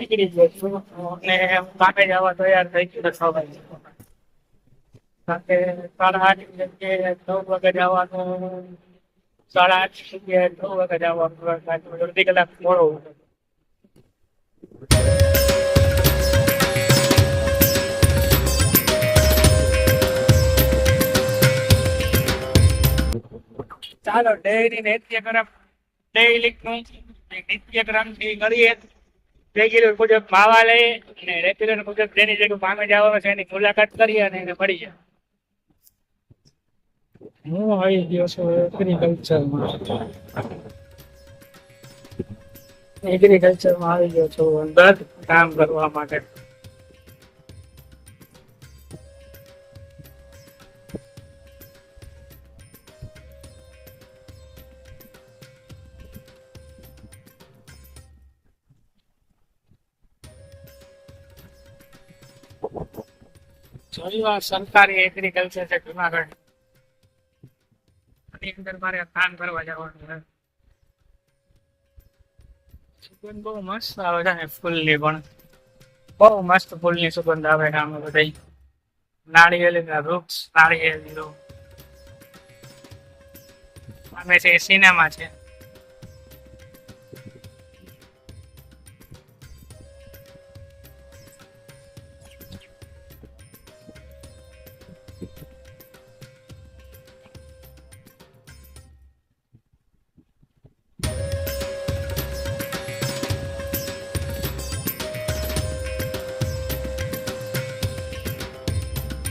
નીકળી ગયો છું અને કામે જવા તૈયાર થઈ ગયો છ વાગે સાથે સાડા આઠ જગ્યાએ નવ વાગે જવાનું, સાડા આઠ જગ્યાએ વાગે જવાનું. અડધી કલાક મોડો ચાલો ડેરી નિત્યક્રમ ડેલી નું નિત્યક્રમથી કરીએ. રેગ્યુલર મુજબ માવા લઈએ અને રેગ્યુલર મુજબ જેની જગ્યા પામે જવાનું છે એની મુલાકાત કરીએ અને એને મળી જાય હું આવી ગયો છું એગ્રીકલ્ચરમાં એગ્રીકલ્ચરમાં આવી ગયો છું. અંદર કામ કરવા માટે. જોયું સરકારી એગ્રીકલ્ચર છે જુનાગઢ. એની અંદર મારે કામ કરવા જવાનું છે. સુગંધ બહુ મસ્ત આવે છે ને ફૂલની પણ. બહુ મસ્ત ફૂલની સુગંધ આવે છે આમાં બધાય. નાળિયેરના વૃક્ષ નાળિયેર અમે છે સિનેમા છે.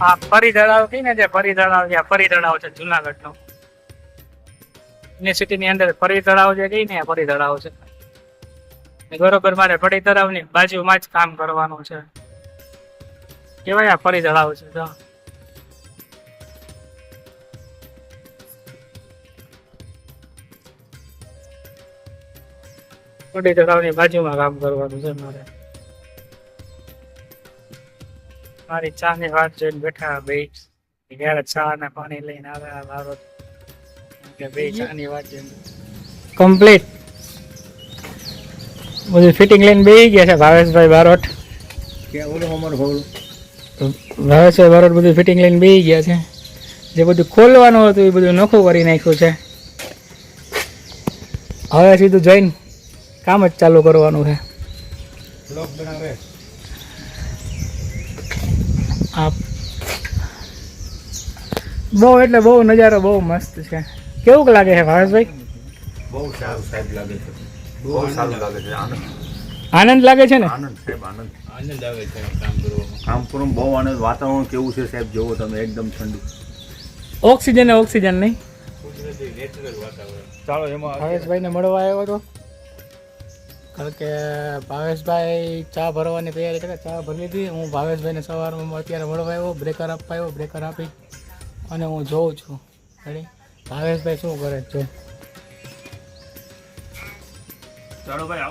આ ફરી તળાવ કઈ ને જે ફરી તળાવ છે ફરી તળાવ છે જુનાગઢ નો યુનિવર્સિટી ની અંદર ફરી તળાવ જે કઈ ને ફરી તળાવ છે. બરોબર મારે ફરી તળાવની બાજુમાં જ કામ કરવાનું છે. કેવાય આ ફરી તળાવ છે, જો. ફરી તળાવની બાજુમાં કામ કરવાનું છે મારે. મારી ચા ની વાત જોઈને બેઠા બે ત્યારે ચા ને પાણી લઈને આવ્યા મારો કે બે ચા ની વાત જોઈને. કમ્પ્લીટ બધું ફિટિંગ લઈને બેસી ગયા છે ભાવેશભાઈ બારોટ. ભાવેશભાઈ બારોટ બધું ફિટિંગ લઈને બેસી ગયા છે. જે બધું ખોલવાનું હતું એ બધું નોખું કરી નાખ્યું છે. હવે સીધું જઈને કામ જ ચાલુ કરવાનું છે. આ બહુ એટલે બહુ નજારો બહુ મસ્ત છે. કેવું લાગે છે ભાવેશભાઈ બહુ સારું સાહેબ લાગે છે. બહુ સારું લાગે છે. આનંદ. આનંદ લાગે છે ને? આનંદ સાહેબ આનંદ. આનંદ આવે છે કામ કરવામાં કામ કરવામાં બહુ આનંદ. વાતાવરણ કેવું છે સાહેબ? જોવો તમે એકદમ ઠંડુ. ઓક્સિજન ઓક્સિજન નહીં. કુદરતી નેચરલ વાતાવરણ. ચાલો એમાં હરેશભાઈને મળવા આવ્યો હતો કારણ કે ભાવેશભાઈ ચા ભરવાની તૈયારી કરે, ચા ભરી લીધી. હું ભાવેશભાઈને સવારમાં અત્યારે મળવા આવ્યો બ્રેકર આપવા આવ્યો બ્રેકર આપી અને હું જોઉં છું. રેડી ભાવેશભાઈ શું કરે છે? ચાલો ભાઈ